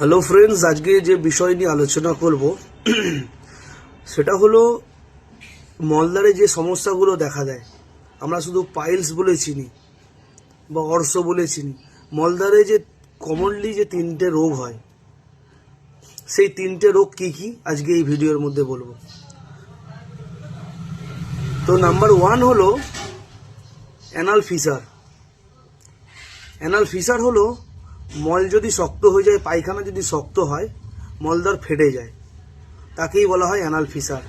Hello friends আজকে যে বিষয় নিয়ে আলোচনা করব, সেটা হলো মলদারে যে সমস্যাগুলো দেখা দেয়। আমরা শুধু পাইলস বলে চিনি বা অর্শ বলে চিনি। মলদারে যে কমনলি যে তিনটে রোগ হয়, সেই তিনটে রোগ কি কি? আজকে এই ভিডিওর মধ্যে বলব। তো নাম্বার ওয়ান হলো অ্যানাল ফিসার অ্যানাল ফিসার হলো মল যদি শক্ত হয়ে যায়, পায়খানা যদি শক্ত হয় মলদার ফেটে যায়। তাকেই বলা হয় অ্যানাল ফিসার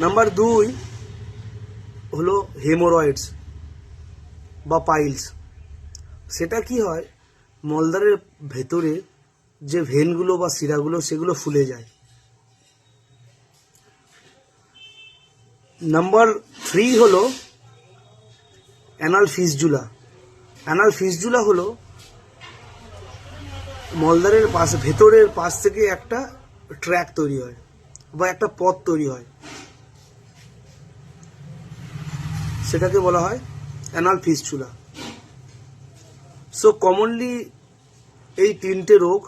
নাম্বার দুই হলো হেমোরয়েডস বা পাইলস সেটা কি হয়? মলদারের ভেতরে যে ভেনগুলো বা শিরাগুলো, সেগুলো ফুলে যায়। নাম্বার থ্রি হলো অ্যানাল ফিসজুলা অ্যানাল ফিসজুলা হলো মলদারের পাশ, ভেতরের পাশ থেকে একটা ট্র্যাক তৈরি হয় বা একটা পথ তৈরি হয়। সেটাকে বলা হয় অ্যানাল ফিসচুলা সো কমনলি এই তিনটে রোগ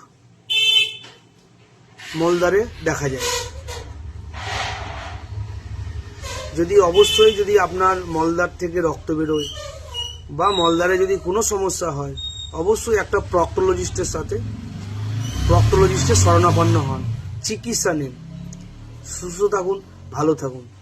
মলদারে দেখা যায়। যদি অবশ্যই যদি আপনার মলদার থেকে রক্ত বেরোয় বা মলদারে যদি কোনো সমস্যা হয়, অবশ্যই একটা প্রক্টোলজিস্টের সাথে প্রক্টোলজিস্টের শরণাপন্ন হন। চিকিৎসা নিন। সুস্থ থাকুন, ভালো থাকুন।